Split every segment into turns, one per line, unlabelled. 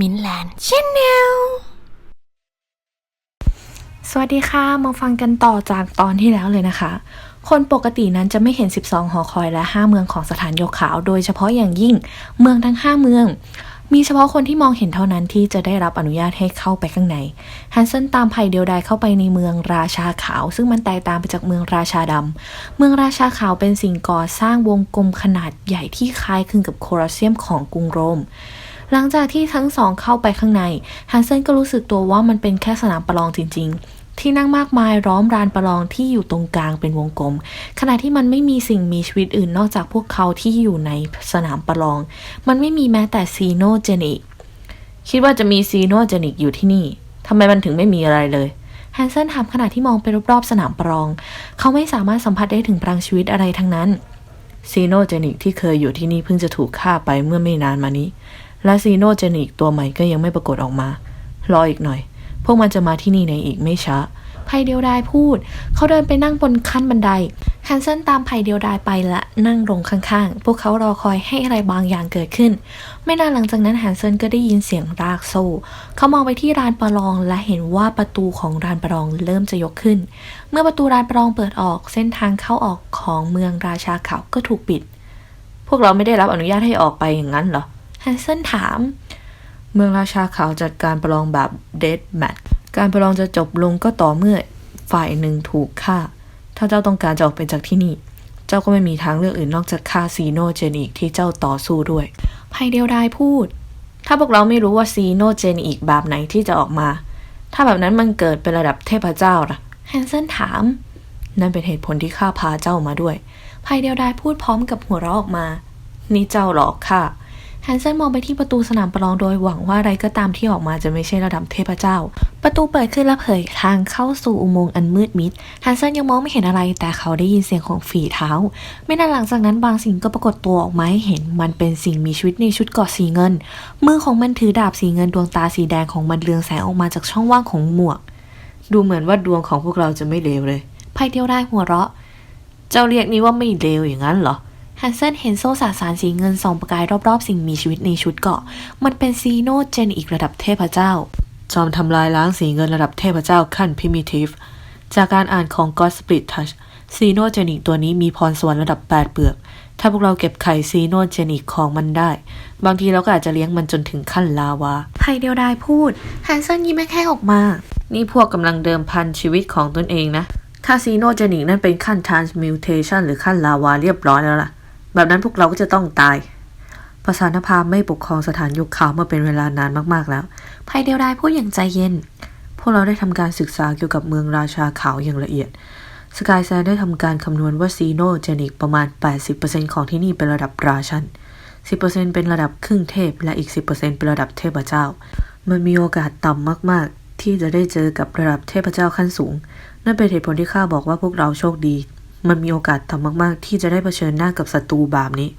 มินแลนด์ชแนล
สวัสดีค่ะ มาฟังกันต่อจากตอนที่แล้วเลยนะคะ คนปกตินั้นจะไม่เห็น 12 หอคอยและ 5 เมืองของสถานโยกขาว โดยเฉพาะอย่างยิ่งเมืองทั้ง 5 เมือง มีเฉพาะคนที่มองเห็นเท่านั้นที่จะได้รับอนุญาตให้เข้าไปข้างในฮันเซนตามไผ่เดียวดายเข้าไปในเมืองราชาขาว ซึ่งมันแตกต่างไปจากเมืองราชาดำเมืองราชาขาวเป็นสิ่งก่อสร้างวงกลมขนาดใหญ่ที่คล้ายคลึงกับโคลอสเซียมของกรุงโรม หลังจากที่ทั้งสองเข้าไปข้างในฮันเซนก็รู้สึกตัวว่ามันเป็นแค่สนามประลองจริง ๆ ที่นั่งมากมายล้อมรานประลองที่อยู่ตรงกลางเป็นวงกลม ขณะที่มันไม่มีสิ่งมีชีวิตอื่นนอกจากพวกเขาที่อยู่ในสนามประลอง มันไม่มีแม้แต่ซีโนเจนิกคิดว่าจะมีซีโนเจนิกอยู่ที่นี่ทำไมมันถึงไม่มีอะไรเลยแฮนเซนถามขณะที่มองไปรอบๆสนามประลอง เขาไม่สามารถสัมผัสได้ถึงพลังชีวิตอะไรทั้งนั้น ซีโนเจนิกที่เคยอยู่ที่นี่เพิ่งจะถูกฆ่าไปเมื่อไม่นานมานี้ และซีโนเจนิกตัวใหม่ก็ยังไม่ปรากฏออกมา รออีกหน่อย พวกมันจะมาที่นี่ในอีกไม่ช้าไผ่เดียวดายพูด เขาเดินไปนั่งบนขั้นบันไดฮันเซนตามไผ่เดียวดายไปและนั่งลงข้างๆ พวกเขารอคอยให้อะไรบางอย่างเกิดขึ้น ไม่นานหลังจากนั้นฮันเซนก็ได้ยินเสียงรากโซ่ เขามองไปที่ลานประลองและเห็นว่าประตูของลานประลองเริ่มจะยกขึ้น เมื่อประตูลานประลองเปิดออกเส้นทางเข้าออกของเมืองราชาเขาก็ถูกปิด พวกเราไม่ได้รับอนุญาตให้ออกไปอย่างนั้นเหรอ ฮันเซนถาม เมืองราชาขาวจัดการประลองแบบเดดแมทการประลองจะจบลงก็ต่อเมื่อฝ่ายหนึ่งถูกฆ่า ถ้าเจ้าต้องการจะออกไปจากที่นี่ เจ้าก็ไม่มีทางเลือกอื่นนอกจากฆ่าซีโนเจนอีกที่เจ้าต่อสู้ด้วยไพเดียวดายพูด ถ้าพวกเราไม่รู้ว่าซีโนเจนอีกแบบไหนที่จะออกมา ถ้าแบบนั้นมันเกิดเป็นระดับเทพเจ้าล่ะแฮนเซนถาม นั่นเป็นเหตุผลที่ข้าพาเจ้ามาด้วยไพเดียวดายพูดพร้อมกับหัวเราะออกมา นี่เจ้าหลอกข้า แฮนเซนมองไปที่ประตูสนามประลองโดยหวังว่าอะไรก็ตามที่ออกมาจะไม่ใช่ระดับเทพเจ้า ประตูเปิดขึ้นและเผยทางเข้าสู่อุโมงค์อันมืดมิดแฮนเซนยังมองไม่เห็นอะไร แต่เขาได้ยินเสียงของฝีเท้า ไม่นานหลังจากนั้นบางสิ่งก็ปรากฏตัวออกมาให้เห็น มันเป็นสิ่งมีชีวิตในชุดเกาะสีเงิน มือของมันถือดาบสีเงินดวงตาสีแดงของมันเรืองแสงออกมาจากช่องว่างของหมวก ดูเหมือนว่าดวงของพวกเราจะไม่เลวเลยไพเดียวได้หัวเราะ เจ้าเรียกนี้ว่าไม่เลวอย่างนั้นเหรอ ฮันเซนเห็นโซ่สาสารสีเงินส่องประกายรอบๆ สิ่งมีชีวิตในชุดเกราะ มันเป็นซีโนเจนอีกระดับเทพเจ้า จอมทำลายล้างสีเงินระดับเทพเจ้าขั้น primitive จากการอ่านของ God Split Touch ซีโนเจนิกตัวนี้มีพรสวรรค์ระดับ 8 เปลือก ถ้าพวกเราเก็บไข่ซีโนเจนิกของมันได้ บางทีเราก็อาจจะเลี้ยงมันจนถึงขั้นลาวาไพเดียวดายพูดฮันเซนยิ้มแค่ออกมา นี่พวกกำลังเดิมพันชีวิตของตนเองนะถ้าซีโนเจนิกนั่นเป็นขั้น transmutation หรือขั้นลาวาเรียบร้อยแล้วล่ะ แบบนั้นพวกเราก็จะต้องตายประสานภาไม่ปกครองสถานยุคขาวมาเป็นเวลานานมากๆแล้วไพเดียวดายพูดอย่างใจเย็น พวกเราได้ทำการศึกษาเกี่ยวกับเมืองราชาขาวอย่างละเอียด สกายแซนได้ทำการคำนวณว่าซีโนเจนิกประมาณ 80%ของที่นี่เป็นระดับราชัน10%เป็นระดับครึ่งเทพ และอีก 10%เป็นระดับเทพเจ้า มันมีโอกาสต่ำมากๆ ที่จะได้เจอกับระดับเทพเจ้าขั้นสูง นั่นเป็นเหตุผลที่ข้าบอกว่าพวกเราโชคดี มันมีโอกาสต่ำมาก ๆ ที่จะได้เผชิญหน้ากับศัตรูแบบนี้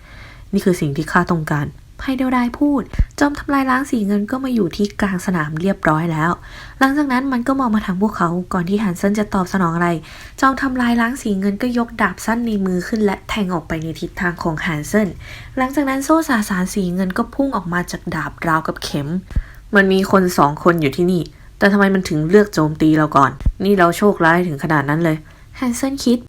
นี่คือสิ่งที่ข้าต้องการไพเดลไดพูด จอมทำลายล้างสีเงินก็มาอยู่ที่กลางสนามเรียบร้อยแล้ว หลังจากนั้นมันก็มองมาทางพวกเขาก่อนที่ฮันเซนจะตอบสนองอะไร จอมทำลายล้างสีเงินก็ยกดาบสั้นในมือขึ้นและแทงออกไปในทิศทางของฮันเซนหลังจากนั้นโซ่สาสารสีเงินก็พุ่งออกมาจากดาบราวกับเข็ม มันมีคนสองคนอยู่ที่นี่ แต่ทำไมมันถึงเลือกโจมตีเราก่อน นี่เราโชคร้ายถึงขนาดนั้นเลยฮันเซนคิด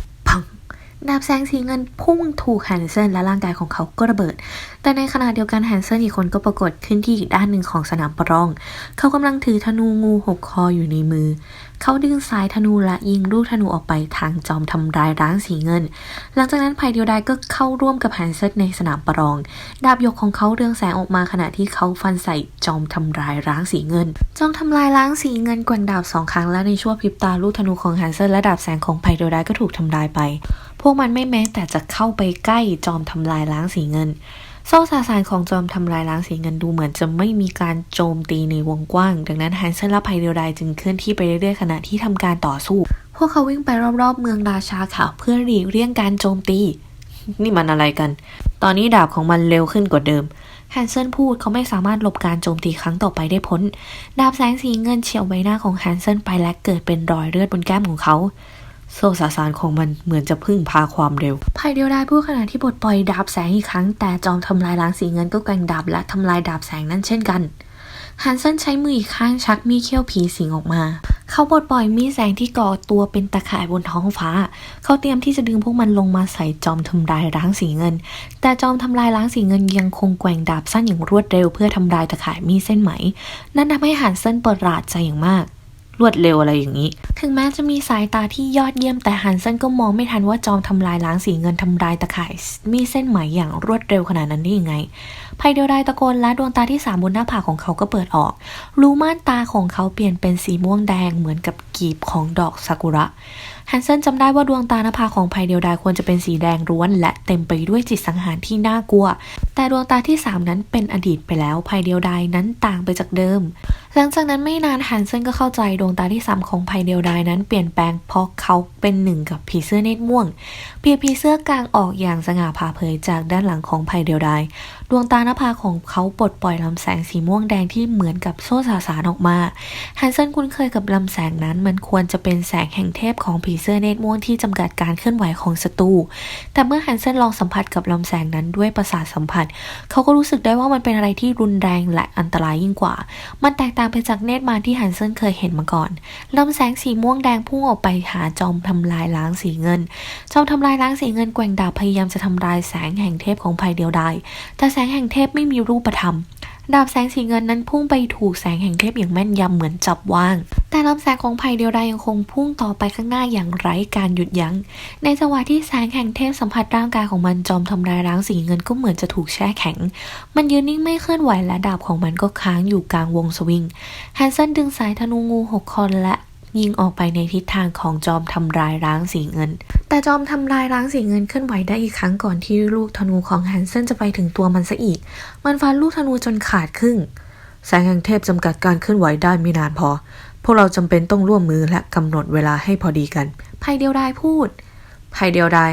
ดาบแสงสีเงินพุ่งถูกแฮนเซนและร่างกายของเขาก็ระเบิด แต่ในขณะเดียวกันแฮนเซนอีกคนก็ปรากฏขึ้นที่อีกด้านหนึ่งของสนามประลอง เขากำลังถือธนูงูหกคออยู่ในมือ เขาดึงสายธนูและยิงลูกธนูออกไปทางจอมทำลายร้างสีเงิน หลังจากนั้นไพเดียวดายก็เข้าร่วมกับแฮนเซนในสนามประลอง ดาบยกของเขาเรืองแสงออกมาขณะที่เขาฟันใส่จอมทำลายร้างสีเงิน จอมทำลายล้างสีเงินแกว่งดาบสองครั้งและในชั่วพริบตาลูกธนูของแฮนเซนและดาบแสงของไพเดียวดายก็ถูกทำลายไป พวกมันไม่แม้แต่จะเข้าไปใกล้จอมทำลายล้างสีเงิน โซ่สาสารของจอมทำลายล้างสีเงินดูเหมือนจะไม่มีการโจมตีในวงกว้าง ดังนั้นแฮนเซนและไพเดียวดายจึงเคลื่อนที่ไปเรื่อยๆขณะที่ทำการต่อสู้ พวกเขาวิ่งไปรอบๆ เมืองราชาขาวเพื่อหลีกเลี่ยงการโจมตี นี่มันอะไรกัน ตอนนี้ดาบของมันเร็วขึ้นกว่าเดิมแฮนเซนพูดเขาไม่สามารถหลบการโจมตีครั้งต่อไปได้พ้น ดาบแสงสีเงินเฉียวใบหน้าของแฮนเซนไปและเกิดเป็นรอยเลือดบนแก้มของเขา โซ่สาสารของมันเหมือนจะพึ่งพาความเร็วไผ่เดียวไดายพูดขณะที่ปลดปล่อยดาบแสงอีกครั้ง แต่จอมทำลายล้างสีเงินก็แกว่งดาบและทำลายดาบแสงนั่นเช่นกันฮันเซนใช้มืออีกข้างชักมีดเขี้ยวผีสิงออกมา เขาปลดปล่อยมีดแสงที่ก่อตัวเป็นตะข่ายบนท้องฟ้า เขาเตรียมที่จะดึงพวกมันลงมาใส่จอมทำลายล้างสีเงิน แต่จอมทำลายล้างสีเงินยังคงแกว่งดาบสั้นอย่างรวดเร็วเพื่อทำลายตะข่ายมีดเส้นไหม นั่นทำให้ฮันเซนประหลาดใจอย่างมาก รวดเร็วอะไรอย่างนี้ ถึงแม้จะมีสายตาที่ยอดเยี่ยมแต่ฮันเซนก็มองไม่ทันว่าจอมทำลายล้างสีเงินทำลายตะข่ายมีเส้นไหมอย่างรวดเร็วขนาดนั้นได้ยังไงภัยเดียวดายตะโกนและดวงตาที่สามบนหน้าผากของเขาก็เปิดออก รูม่านตาของเขาเปลี่ยนเป็นสีม่วงแดงเหมือนกับกีบของดอกซากุระ ฮันเซนจำได้ว่าดวงตาหน้าผาของภัยเดียวดายควรจะเป็นสีแดงร้วน และเต็มไปด้วยจิตสังหารที่น่ากลัว แต่ดวงตาที่สามนั้นเป็นอดีตไปแล้วภัยเดียวดายนั้นต่างไปจากเดิม หลังจากนั้นไม่นานฮันเซนก็เข้าใจดวงตาที่สามของภัยเดียวดายนั้นเปลี่ยนแปลงเพราะเขาเป็นหนึ่งกับผีเสื้อเนตรม่วง เพียผีเสื้อกลางออกอย่างสง่าผ่าเผยจากด้านหลังของภัยเดียวดายดวงตาหน้าผาของเขาปลดปล่อยลำแสงสีม่วงแดงที่เหมือนกับโซ่สาสารออกมาฮันเซนคุ้นเคยกับลำแสงนั้นมันควรจะเป็นแสงแห่งเทพของผีเสื้อเนตรม่วงที่จำกัดการเคลื่อนไหวของศัตรู แต่เมื่อฮันเซนลองสัมผัสกับลำแสงนั้นด้วยประสาทสัมผัส เขาก็รู้สึกได้ว่ามันเป็นอะไรที่รุนแรงและอันตรายยิ่งกว่า มันแตกต่างไปจากเนตรมารที่ฮันเซนเคยเห็นมาก่อน ลำแสงสีม่วงแดงพุ่งออกไปหาจอมทำลายล้างสีเงิน จอมทำลายล้างสีเงินแกว่งดาบพยายามจะทำลายแสงแห่งเทพของภัยเดียวดาย แต่แสงแห่งเทพไม่มีรูปธรรม ดาบแสงสีเงินนั้นพุ่งไปถูกแสงแห่งเทพอย่างแม่นยำเหมือนจับวาง แต่ลำแสงของภัยเดียวดายยังคงพุ่งต่อไปข้างหน้าอย่างไร้การหยุดยัง้ง ในจังหวะที่แสงแห่งเทพสัมผัสร่างกายของมันจอมทำลายล้างสีเงินก็เหมือนจะถูกแช่แข็ง มันยืนนิ่งไม่เคลื่อนไหวและดาบของมันก็ค้างอยู่กลางวงสวิงแฮนเซนดึงสายธนูงูหกคอนและ ยิงออกไปในทิศทางของจอมทำลายล้างสีเงิน แต่จอมทำลายล้างสีเงินเคลื่อนไหวได้อีกครั้งก่อนที่ลูกธนูของแฮนเซนจะไปถึงตัวมันซะอีก มันฟันลูกธนูจนขาดครึ่ง แสงแห่งเทพจำกัดการเคลื่อนไหวได้ไม่นานพอ พวกเราจำเป็นต้องร่วมมือและกำหนดเวลาให้พอดีกันภัยเดียวดายพูดภัยเดียวดาย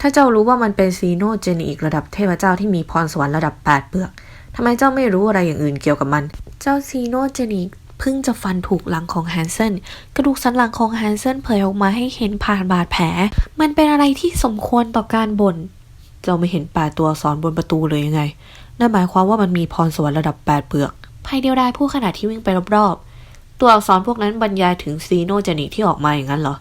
ถ้าเจ้ารู้ว่ามันเป็นซีโนเจนีอีกระดับเทพเจ้าที่มีพรสวรรค์ระดับแปดเปลือกทำไมเจ้าไม่รู้อะไรอย่างอื่นเกี่ยวกับมัน เจ้าซีโนเจนี เพิ่งจะฟันถูกหลังของแฮนเซนกระดูกสันหลังของแฮนเซนเผยออกมาให้เห็นผ่านบาดแผล มันเป็นอะไรที่สมควรต่อการบน่นเจ้าไม่เห็นแปดตัวอักษรบนประตูเลยยังไงนั่นหมายความว่ามันมีพรสวรรค์ระดับแปดเปลือกภัยเดียวดายผู้ขณะที่วิ่งไปรอบๆตัวอักษรพวกนั้นบรรยายถึงซีโนเจนิกที่ออกมาอย่างนั้นเหรอ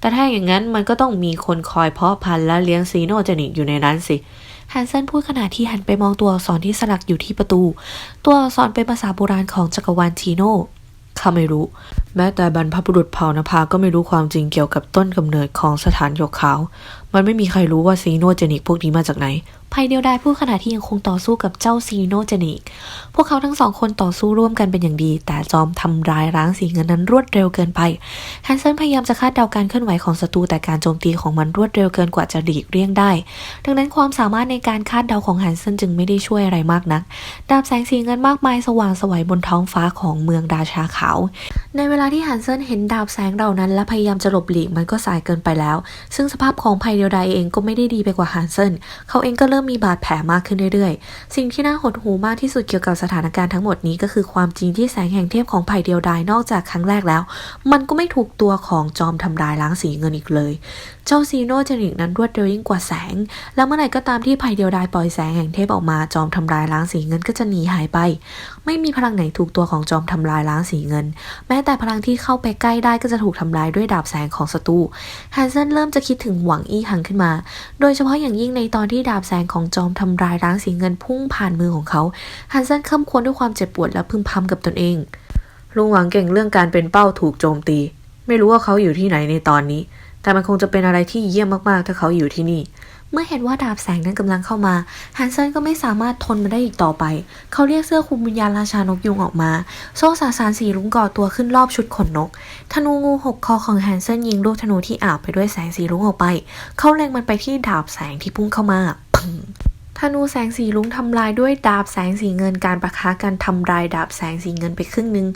แต่ถ้าอย่างนั้นมันก็ต้องมีคนคอยเพาะพันธุ์และเลี้ยงซีโนเจนิกอยู่ในนั้นสิฮันเซนพูดขณะที่หันไปมองตัวอักษรที่สลักอยู่ที่ประตู ตัวอักษรเป็นภาษาโบราณของจักรวาลทีโน ข้าไม่รู้ แม้แต่บรรพบุรุษเผ่านภาก็ไม่รู้ความจริงเกี่ยวกับต้นกำเนิดของสถานหยกขาว มันไม่มีใครรู้ว่าซีโนเจนิกพวกนี้มาจากไหนภัยเดียวดายพูดขณะที่ยังคงต่อสู้กับเจ้าซีโนเจนิก พวกเขาทั้งสองคนต่อสู้ร่วมกันเป็นอย่างดี แต่จอมทำร้ายร้างสีเงินนั้นรวดเร็วเกินไปฮันเซนพยายามจะคาดเดาการเคลื่อนไหวของศัตรูแต่การโจมตีของมันรวดเร็วเกินกว่าจะหลีกเลี่ยงได้ ดังนั้นความสามารถในการคาดเดาของฮันเซนจึงไม่ได้ช่วยอะไรมากนัก ดาบแสงสีเงินมากมายสว่างสวยบนท้องฟ้าของเมืองราชาขาว ในเวลาที่ฮันเซนเห็นดาบแสงเหล่านั้น และพยายามจะหลบหลีกมันก็สายเกินไปแล้ว ซึ่งสภาพของภัยเดียวดายเองก็ไม่ได้ดีไปกว่าฮันเซนเขาเองก็เริ่มมีบาดแผลมากขึ้นเรื่อยๆ สิ่งที่น่าหดหูมากที่สุดเกี่ยวกับสถานการณ์ทั้งหมดนี้ก็คือความจริงที่แสงแห่งเทพของภัยเดียวดายนอกจากครั้งแรกแล้ว มันก็ไม่ถูกตัวของจอมทำลายล้างสีเงินอีกเลย เจ้าซีโนเจนิกนั้นรวดเร็วยิ่งกว่าแสง แล้วเมื่อไหร่ก็ตามที่ภัยเดียวดายปล่อยแสงแห่งเทพออกมาจอมทำลายล้างสีเงินก็จะหนีหายไป ไม่มีพลังไหนถูกตัวของจอมทำลายล้างสีเงิน แม้แต่พลังที่เข้าไปใกล้ได้ก็จะถูกทำลายด้วยดาบแสงของศัตรูฮันเซนเริ่มจะคิดถึงหวังอี้หังขึ้นมา โดยเฉพาะอย่างยิ่งในตอนที่ดาบแสงของจอมทำลายล้างสีเงินพุ่งผ่านมือของเขาฮันเซนข้มควรด้วยความเจ็บปวดและพึมพำกับตนเองลุงหวังเก่งเรื่องการเป็นเป้าถูกโจมตี ไม่รู้ว่าเขาอยู่ที่ไหนในตอนนี้ แต่มันคงจะเป็นอะไรที่เยี่ยมมากๆ ถ้าเขาอยู่ที่นี่ เมื่อเห็นว่าดาบแสงนั้นกำลังเข้ามาฮันเซนก็ไม่สามารถทนมาได้อีกต่อไป เขาเรียกเสื้อคลุมวิญญาณราชานกยุงออกมา โซ่สาสารสีรุ้งก่อตัวขึ้นรอบชุดขนนก ธนูงูหกคอของฮันเซนยิงลูกธนูที่อาบไปด้วยแสงสีรุ้งออกไป เขาเล็งมันไปที่ดาบแสงที่พุ่งเข้ามาพึง ธนูแสงสีลุ้งทำลายด้วยดาบแสงสีเงินการประคะกันทำลายดาบแสงสีเงินไปครึ่งหนึ่ง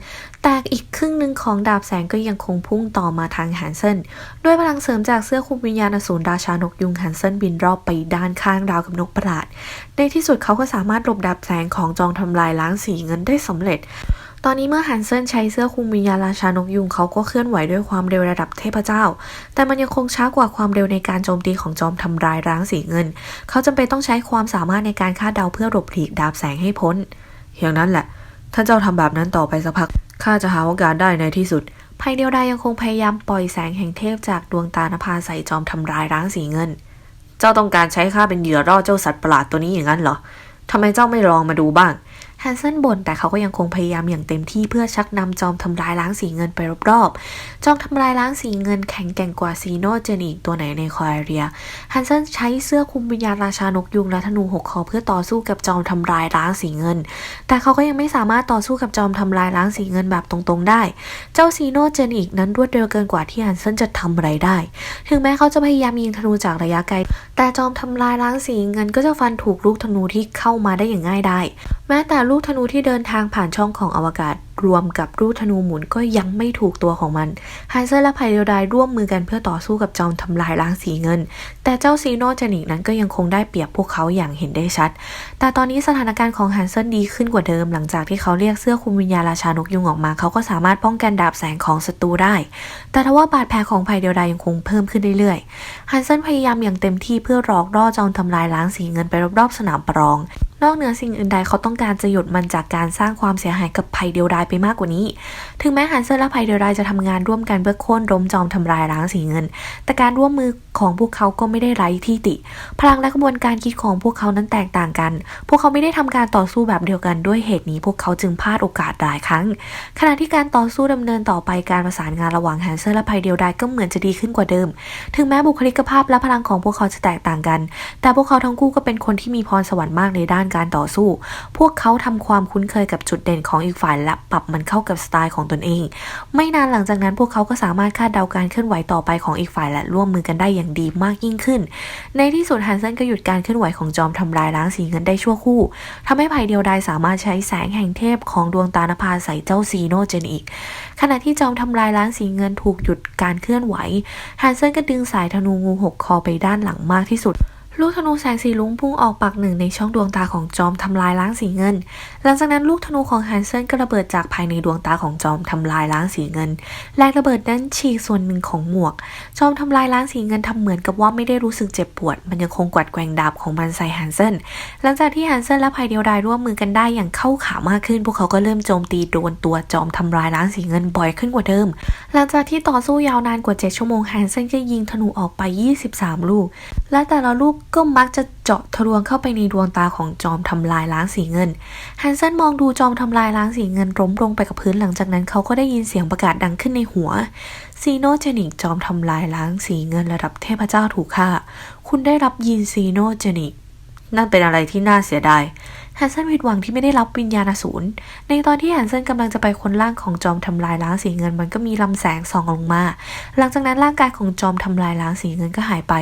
แต่อีกครึ่งหนึ่งของดาบแสงก็ยังคงพุ่งต่อมาทางฮันเซนด้วยพลังเสริมจากเสื้อคุมวิญญาณอสูรราชานกยุงฮันเซนบินรอบไปด้านข้างราวกับนกประหลาด ในที่สุดเขาก็สามารถหลบดาบแสงของจองทำลายล้างสีเงินได้สำเร็จ ตอนนี้เมื่อฮันเซนใช้เสื้อคลุมวิญญาณราชานกยุงเขาก็เคลื่อนไหวด้วยความเร็วระดับเทพเจ้า แต่มันยังคงช้ากว่าความเร็วในการโจมตีของจอมทำลายร้างสีเงิน เขาจำเป็นต้องใช้ความสามารถในการคาดเดาเพื่อหลบหลีกดาบแสงให้พ้นอย่างนั้นแหละ
ถ้านเจ้าทำแบบนั้นต่อไปสักพักข้าจะหาโอกาสได้ในที่สุด
ภัยเดียวดายยังคงพยายามปล่อยแสงแห่งเทพจากดวงตานภาใส่จอมทำลายร้างสีเงิน
เจ้าต้องการใช้ข้าเป็นเหยื่อล่อเจ้าสัตว์ประหลาดตัวนี้อย่างนั้นเหรอทำไมเจ้าไม่ลองมาดูบ้าง
แฮนเซนบ่นแต่เขาก็ยังคงพยายามอย่างเต็มที่เพื่อชักนำจอมทำลายล้างสีเงินไปรอบๆ จอมทำลายล้างสีเงินแข็งแกร่งกว่าซีโนเจนอีกตัวไหนในคอยเรียแฮนเซนใช้เสื้อคุมวิญญาณราชานกยุงและธนูหกคอเพื่อต่อสู้กับจอมทำลายล้างสีเงิน แต่เขาก็ยังไม่สามารถต่อสู้กับจอมทำลายล้างสีเงินแบบตรงๆ ได้ เจ้าซีโนเจนอีกนั้นรวดเร็วเกินกว่าที่แฮนเซนจะทำอะไรได้ ถึงแม้เขาจะพยายามยิงธนูจากระยะไกล แต่จอมทำลายล้างสีเงินก็จะฟันถูกลูกธนูที่เข้ามาได้อย่างง่ายได้แม้แต่ลูกธนูที่เดินทางผ่านช่องของอวกาศ รวมกับลูกธนูหมุนก็ยังไม่ถูกตัวของมันไฮเซอร์และไพเดลไดร่วมมือกันเพื่อต่อสู้กับจอมทำลายล้างสีเงิน แต่เจ้าซีโนเจนิกนั้นก็ยังคงได้เปรียบพวกเขาอย่างเห็นได้ชัด แต่ตอนนี้สถานการณ์ของฮันเซนดีขึ้นกว่าเดิม หลังจากที่เขาเรียกเสื้อคุมวิญญาณราชานกยุงออกมา เขาก็สามารถป้องกันดาบแสงของศัตรูได้ แต่ทว่าบาดแผลของไพเดลไดยังคงเพิ่มขึ้นเรื่อยๆฮันเซนพยายามอย่างเต็มที่เพื่อหลอกล่อจอมทำลายล้างสีเงินไปรอบๆสนามประลอง นอกเหนือสิ่งอื่นใดเขาต้องการจะหยุดมันจากการสร้างความเสียหายกับไพเดียวดายไปมากกว่านี้ ถึงแม้ฮันเซอร์และไพเดียวดายจะทำงานร่วมกันเพื่อโค่นล้มจอมทำลายล้างสีเงิน แต่การร่วมมือของพวกเขาก็ไม่ได้ไร้ที่ติ พลังและกระบวนการคิดของพวกเขานั้นแตกต่างกัน พวกเขาไม่ได้ทำการต่อสู้แบบเดียวกันด้วยเหตุนี้ พวกเขาจึงพลาดโอกาสหลายครั้ง ขณะที่การต่อสู้ดำเนินต่อไปการประสานงานระหว่างฮันเซอร์และไพเดียวดายก็เหมือนจะดีขึ้นกว่าเดิม ถึงแม้บุคลิกภาพและพลังของพวกเขาจะแตกต่างกัน แต่พวกเขาทั้งคู่ก็เป็นคนที่มีพรสวรรค์มากในด้านการต่อสู้ พวกเขาทำความคุ้นเคยกับจุดเด่นของอีกฝ่ายและปรับมันเข้ากับสไตล์ของตนเอง ไม่นานหลังจากนั้นพวกเขาก็สามารถคาดเดาการเคลื่อนไหวต่อไปของอีกฝ่ายและร่วมมือกันได้อย่างดีมากยิ่งขึ้น ในที่สุดฮันเซนก็หยุดการเคลื่อนไหวของจอมทำลายล้างสีเงินได้ชั่วครู่ทำให้ไผ่เดียวดายสามารถใช้แสงแห่งเทพของดวงตานภาใส่เจ้าซีโนเจนอีก ขณะที่จอมทำลายล้างสีเงินถูกหยุดการเคลื่อนไหวฮันเซนก็ดึงสายธนูงูหกคอไปด้านหลังมากที่สุด ลูกธนูแสงสีลุ้งพุ่งออกปากหนึ่งในช่องดวงตาของจอมทำลายล้างสีเงิน หลังจากนั้นลูกธนูของฮันเซนก็ระเบิดจากภายในดวงตาของจอมทำลายล้างสีเงิน แรงระเบิดนั้นฉีกส่วนหนึ่งของหมวก จอมทำลายล้างสีเงินทำเหมือนกับว่าไม่ได้รู้สึกเจ็บปวด มันยังคงกวัดแกว่งดาบของมันใส่ฮันเซนหลังจากที่ฮันเซนและไพเดียวดายร่วมมือกันได้อย่างเข้าขามากขึ้น พวกเขาก็เริ่มโจมตีโดนตัวจอมทำลายล้างสีเงินบ่อยขึ้นกว่าเดิม หลังจากที่ต่อสู้ยาวนานกว่า 7 ชั่วโมงฮันเซนก็ยิงธนูออกไป 23 ลูก และแต่ละลูกก็มักจะเจาะทะลวงเข้าไปในดวงตาของจอมทำลายล้างสีเงิน ฮันเซนมองดูจอมทำลายล้างสีเงินล้มลงไปกับพื้นหลังจากนั้นเขาก็ได้ยินเสียงประกาศดังขึ้นในหัว ซีโนเจนิกจอมทำลายล้างสีเงินระดับเทพเจ้าถูกฆ่า คุณได้รับยินซีโนเจนิก นั่นเป็นอะไรที่น่าเสียดาย ฮันเซนผิดหวังที่ไม่ได้รับวิญญาณสูรในตอนที่ฮันเซนกำลังจะไปค้นร่างของจอมทำลายล้างสีเงินมันก็มีลำแสงส่องลงมา หลังจากนั้นร่างกายของจอมทำลายล้างสีเงินก็หายไป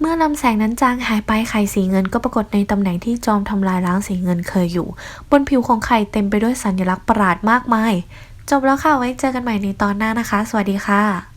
เมื่อลำแสงนั้นจางหายไปไข่สีเงินก็ปรากฏในตำแหน่งที่จอมทำลายล้างสีเงินเคยอยู่ บนผิวของไข่เต็มไปด้วยสัญลักษณ์ประหลาดมากมาย จบแล้วค่ะไว้เจอกันใหม่ในตอนหน้านะคะ สวัสดีค่ะ